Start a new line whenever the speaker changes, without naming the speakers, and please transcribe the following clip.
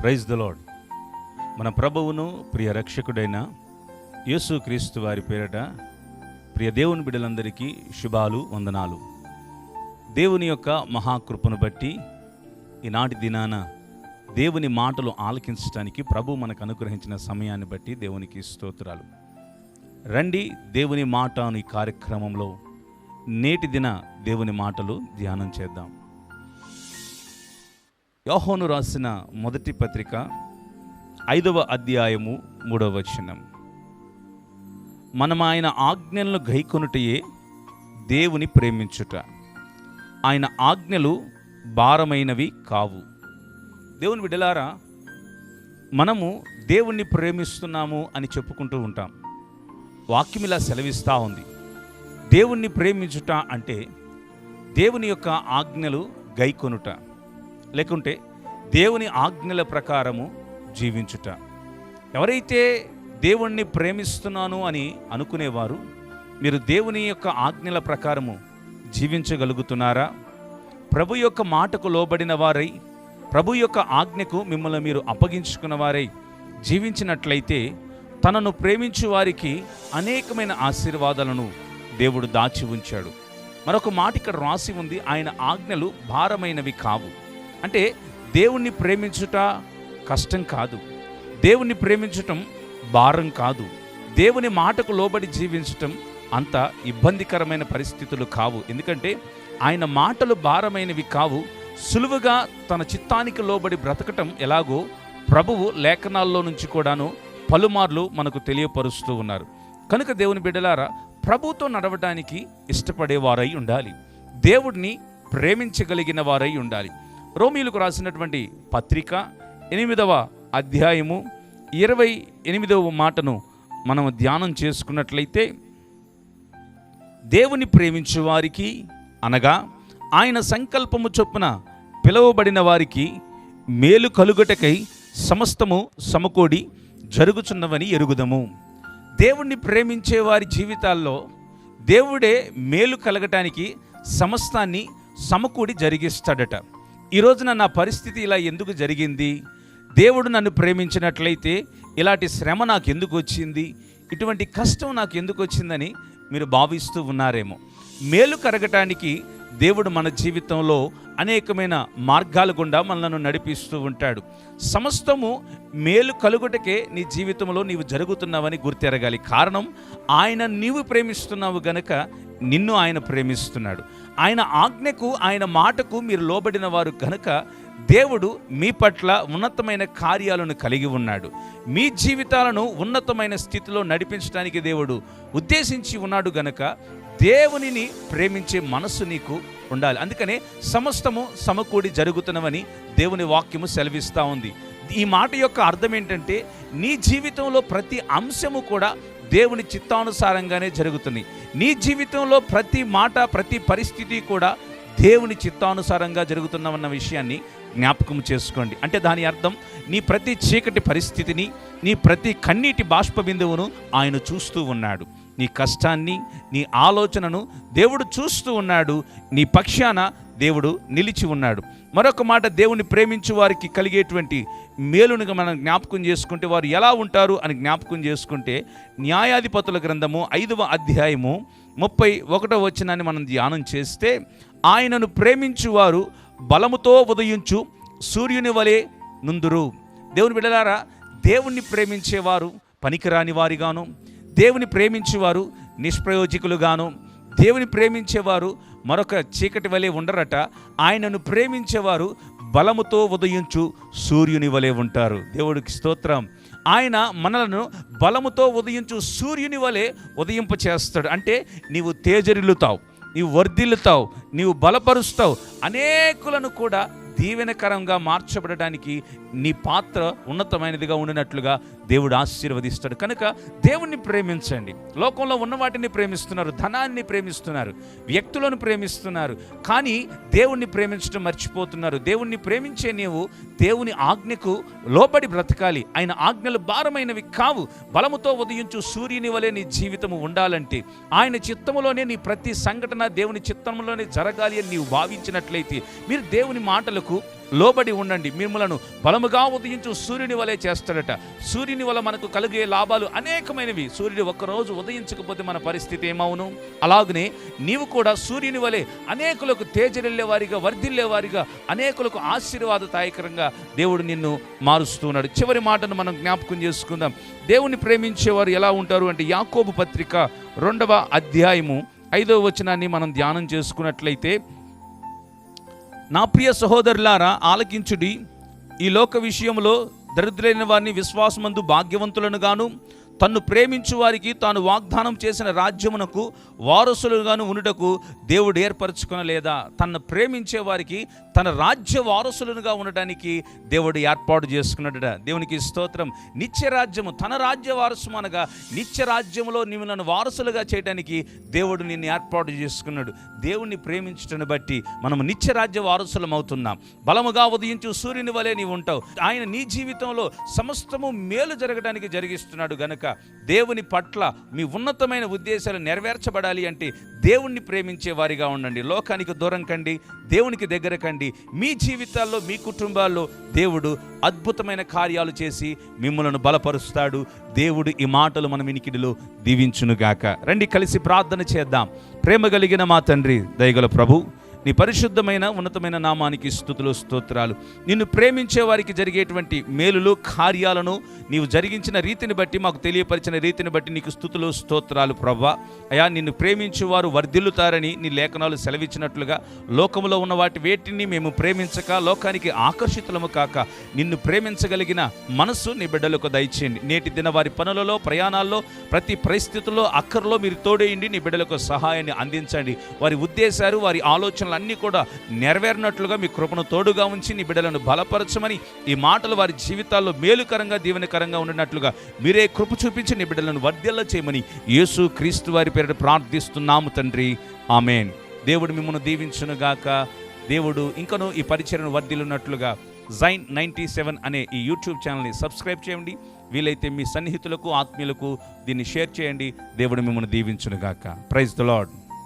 Praise the lord మన ప్రభువును ప్రియ రక్షకుడైన యేసు క్రీస్తు వారి పేరట ప్రియ దేవుని బిడ్డలందరికీ శుభాలు వందనాలు. దేవుని యొక్క మహాకృపను బట్టి ఈనాటి దినాన దేవుని మాటలు ఆలకించడానికి ప్రభు మనకు అనుగ్రహించిన సమయాన్ని బట్టి దేవునికి స్తోత్రాలు. రండి దేవుని మాట అనే ఈ కార్యక్రమంలో నేటి దిన దేవుని మాటలు ధ్యానం చేద్దాం. యోహోను రాసిన మొదటి పత్రిక ఐదవ అధ్యాయము మూడవ వచనం. మనం ఆయన ఆజ్ఞలను గైకొనుటయే దేవుని ప్రేమించుట. ఆయన ఆజ్ఞలు భారమైనవి కావు. దేవుని బిడ్డలారా మనము దేవుణ్ణి ప్రేమిస్తున్నాము అని చెప్పుకుంటూ ఉంటాం. వాక్యం ఇలా సెలవిస్తూ ఉంది. దేవుణ్ణి ప్రేమించుట అంటే దేవుని యొక్క ఆజ్ఞలు గైకొనుట లేకుంటే దేవుని ఆజ్ఞల ప్రకారము జీవించుట. ఎవరైతే దేవుణ్ణి ప్రేమిస్తున్నాను అని అనుకునేవారు మీరు దేవుని యొక్క ఆజ్ఞల ప్రకారము జీవించగలుగుతున్నారా? ప్రభు యొక్క మాటకు లోబడిన వారై ప్రభు యొక్క ఆజ్ఞకు మిమ్మల్ని మీరు అప్పగించుకున్న వారై జీవించినట్లయితే తనను ప్రేమించు వారికి అనేకమైన ఆశీర్వాదాలను దేవుడు దాచి ఉంచాడు. మరొక మాట ఇక్కడ రాసి ఉంది ఆయన ఆజ్ఞలు భారమైనవి కావు. అంటే దేవుణ్ణి ప్రేమించుట కష్టం కాదు. దేవుణ్ణి ప్రేమించటం భారం కాదు. దేవుని మాటకు లోబడి జీవించటం అంత ఇబ్బందికరమైన పరిస్థితులు కావు. ఎందుకంటే ఆయన మాటలు భారమైనవి కావు. సులువుగా తన చిత్తానికి లోబడి బ్రతకటం ఎలాగో ప్రభువు లేఖనాల్లో నుంచి కూడాను పలుమార్లు మనకు తెలియపరుస్తూ ఉన్నారు. కనుక దేవుని బిడ్డలారా ప్రభుతో నడవడానికి ఇష్టపడేవారై ఉండాలి. దేవుడిని ప్రేమించగలిగిన వారై ఉండాలి. రోమిలకు రాసినటువంటి పత్రిక ఎనిమిదవ అధ్యాయము ఇరవై ఎనిమిదవ మాటను మనం ధ్యానం చేసుకున్నట్లయితే దేవుని ప్రేమించు వారికి అనగా ఆయన సంకల్పము చొప్పున పిలువబడిన వారికి మేలు కలుగటకై సమస్తము సమకూడి జరుగుచున్నవని ఎరుగుదము. దేవుణ్ణి ప్రేమించే వారి జీవితాల్లో దేవుడే మేలు కలగటానికి సమస్తాన్ని సమకూడి జరిగిస్తాడట. ఈ రోజున నా పరిస్థితి ఇలా ఎందుకు జరిగింది? దేవుడు నన్ను ప్రేమించినట్లయితే ఇలాంటి శ్రమ నాకు ఎందుకు వచ్చింది? ఇటువంటి కష్టం నాకు ఎందుకు వచ్చిందని మీరు భావిస్తూ ఉన్నారేమో. మేలు కరగటానికి దేవుడు మన జీవితంలో అనేకమైన మార్గాల గుండా మనలను నడిపిస్తూ ఉంటాడు. సమస్తము మేలు కలుగుటకే నీ జీవితంలో నీవు జరుగుతున్నావని గుర్తెరగాలి. కారణం ఆయన నీవు ప్రేమిస్తున్నావు గనక నిన్ను ఆయన ప్రేమిస్తున్నాడు. ఆయన ఆజ్ఞకు ఆయన మాటకు మీరు లోబడిన వారు గనక దేవుడు మీ పట్ల ఉన్నతమైన కార్యాలను కలిగి ఉన్నాడు. మీ జీవితాలను ఉన్నతమైన స్థితిలో నడిపించడానికి దేవుడు ఉద్దేశించి ఉన్నాడు గనక దేవునిని ప్రేమించే మనస్సు నీకు ఉండాలి. అందుకనే సమస్తము సమకూడి జరుగుతున్నవని దేవుని వాక్యము సెలవిస్తూ ఉంది. ఈ మాట యొక్క అర్థం ఏంటంటే నీ జీవితంలో ప్రతి అంశము కూడా దేవుని చిత్తానుసారంగానే జరుగుతుంది. నీ జీవితంలో ప్రతి మాట ప్రతి పరిస్థితి కూడా దేవుని చిత్తానుసారంగా జరుగుతున్నామన్న విషయాన్ని జ్ఞాపకం చేసుకోండి. అంటే దాని అర్థం నీ ప్రతి చీకటి పరిస్థితిని నీ ప్రతి కన్నీటి బాష్ప బిందువును ఆయన చూస్తూ ఉన్నాడు. నీ కష్టాన్ని నీ ఆలోచనను దేవుడు చూస్తూ ఉన్నాడు. నీ పక్షాన దేవుడు నిలిచి ఉన్నాడు. మరొక మాట దేవుని ప్రేమించు వారికి కలిగేటువంటి మేలును మనం జ్ఞాపకం చేసుకుంటే వారు ఎలా ఉంటారు అని జ్ఞాపకం చేసుకుంటే న్యాయాధిపతుల గ్రంథము ఐదవ అధ్యాయము ముప్పై ఒకటో వచనాన్ని మనం ధ్యానం చేస్తే ఆయనను ప్రేమించువారు బలముతో ఉదయించు సూర్యుని వలె నుందురు. దేవుని బిడ్డలారా దేవుణ్ణి ప్రేమించేవారు పనికిరాని వారిగాను దేవుని ప్రేమించేవారు నిష్ప్రయోజకులుగాను దేవుని ప్రేమించేవారు మరొక చీకటి వలె ఉండరట. ఆయనను ప్రేమించేవారు బలముతో ఉదయించు సూర్యుని వలె ఉంటారు. దేవుడికి స్తోత్రం. ఆయన మనలను బలముతో ఉదయించు సూర్యుని వలె ఉదయింప చేస్తాడు. అంటే నీవు తేజరిల్లుతావు నీవు వర్ధిల్లుతావు నీవు బలపరుస్తావు. అనేకులను కూడా దీవెనకరంగా మార్చబడడానికి నీ పాత్ర ఉన్నతమైనదిగా ఉండినట్లుగా దేవుడు ఆశీర్వదిస్తాడు. కనుక దేవుణ్ణి ప్రేమించండి. లోకంలో ఉన్న వాటిని ప్రేమిస్తున్నారు ధనాన్ని ప్రేమిస్తున్నారు వ్యక్తులను ప్రేమిస్తున్నారు. కానీ దేవుణ్ణి ప్రేమించడం మర్చిపోతున్నారు. దేవుణ్ణి ప్రేమించే నీవు దేవుని ఆజ్ఞకు లోబడి బ్రతకాలి. ఆయన ఆజ్ఞలు భారమైనవి కావు. బలముతో ఉదయించు సూర్యుని వలె నీ జీవితము ఉండాలంటే ఆయన చిత్తములోనే నీ ప్రతి సంఘటన దేవుని చిత్తంలోనే జరగాలి అని నీవు భావించినట్లయితే మీరు దేవుని మాటలకు లోబడి ఉండండి. మిమ్మలను బలముగా ఉదయించు సూర్యుని వలె చేస్తాడట. సూర్యుని వల్ల మనకు కలిగే లాభాలు అనేకమైనవి. సూర్యుడు ఒక్కరోజు ఉదయించకపోతే మన పరిస్థితి ఏమవును? అలాగనే నీవు కూడా సూర్యుని వలె అనేకులకు తేజరిల్లే వారిగా వర్ధిల్లే వారిగా అనేకులకు ఆశీర్వాదదాయకరంగా దేవుడు నిన్ను మారుస్తున్నాడు చివరి మాటను మనం జ్ఞాపకం చేసుకుందాం. దేవుని ప్రేమించేవారు ఎలా ఉంటారు అంటే యాకోబు పత్రిక రెండవ అధ్యాయము ఐదవ వచనాన్ని మనం ధ్యానం చేసుకున్నట్లయితే నా ప్రియ సహోదరులారా ఆలకించుడి. ఈ లోక విషయంలో దరిద్రైన వారిని విశ్వాసమందు భాగ్యవంతులను గాను తన్ను ప్రేమించు వారికి తాను వాగ్దానం చేసిన రాజ్యమునకు వారసులుగాను ఉండుటకు దేవుడు ఏర్పరచుకునలేదా? తన్ను ప్రేమించే వారికి తన రాజ్య వారసులుగా ఉండటానికి దేవుడు ఏర్పాటు చేసుకున్నాడట దేవునికి స్తోత్రం. నిత్య రాజ్యము తన రాజ్య వారసు అనగా నిత్య రాజ్యములో నిన్ను వారసులుగా చేయడానికి దేవుడు నిన్ను ఏర్పాటు చేసుకున్నాడు. దేవుణ్ణి ప్రేమించటను బట్టి మనము నిత్య రాజ్య వారసులం అవుతున్నాం. బలముగా ఉదయించు సూర్యుని వలె నీవు ఉంటావు. ఆయన నీ జీవితంలో సమస్తము మేలు జరగడానికి జరిగిస్తున్నాడు గనుక దేవుని పట్ల మీ ఉన్నతమైన ఉద్దేశాలు నెరవేర్చబడాలి అంటే దేవుణ్ణి ప్రేమించే వారిగా ఉండండి. లోకానికి దూరం కండి దేవునికి దగ్గర కండి. మీ జీవితాల్లో మీ కుటుంబాల్లో దేవుడు అద్భుతమైన కార్యాలు చేసి మిమ్మలను బలపరుస్తాడు. దేవుడు ఈ మాటలు మన వినికిడిలో దీవించునుగాక. రండి కలిసి ప్రార్థన చేద్దాం. ప్రేమ కలిగిన మా తండ్రి దయగల ప్రభు నీ పరిశుద్ధమైన ఉన్నతమైన నామానికి స్థుతులు స్తోత్రాలు. నిన్ను ప్రేమించే వారికి జరిగేటువంటి మేలులు కార్యాలను నీవు జరిగించిన రీతిని బట్టి మాకు తెలియపరిచిన రీతిని బట్టి నీకు స్థుతులు స్తోత్రాలు ప్రవ్వా. అయా నిన్ను ప్రేమించేవారు వర్ధిల్లుతారని నీ లేఖనాలు సెలవిచ్చినట్లుగా లోకములో ఉన్న వాటి వేటిని మేము ప్రేమించక లోకానికి ఆకర్షితులము కాక నిన్ను ప్రేమించగలిగిన మనస్సు నీ బిడ్డలకు దయచేయండి. నేటి దిన వారి పనులలో ప్రయాణాల్లో ప్రతి పరిస్థితుల్లో అక్కర్లో మీరు తోడేయండి నీ బిడ్డలకు సహాయాన్ని అందించండి. వారి ఉద్దేశాలు వారి ఆలోచనలు అన్నీ కూడా నెరవేరినట్లుగా మీ కృపను తోడుగా ఉంచి నీ బిడ్డలను బలపరచమని ఈ మాటలు వారి జీవితాల్లో మేలుకరంగా దీవెనకరంగా ఉండినట్లుగా మీరే కృప చూపించి నీ బిడ్డలను వర్ధ్యల్ల చేయమని యేసు క్రీస్తు వారి పేరిట ప్రార్థిస్తున్నాము తండ్రి. ఆమెన్. దేవుడు మిమ్మల్ని దీవించునుగాక. దేవుడు ఇంకనూ ఈ పరిచయను వర్ధిల్లున్నట్లుగా జైన్ నైంటీ సెవెన్ అనే ఈ యూట్యూబ్ ఛానల్ని సబ్స్క్రైబ్ చేయండి. వీలైతే మీ సన్నిహితులకు ఆత్మీయులకు దీన్ని షేర్ చేయండి. దేవుడు మిమ్మల్ని దీవించునుగాక. Praise the lord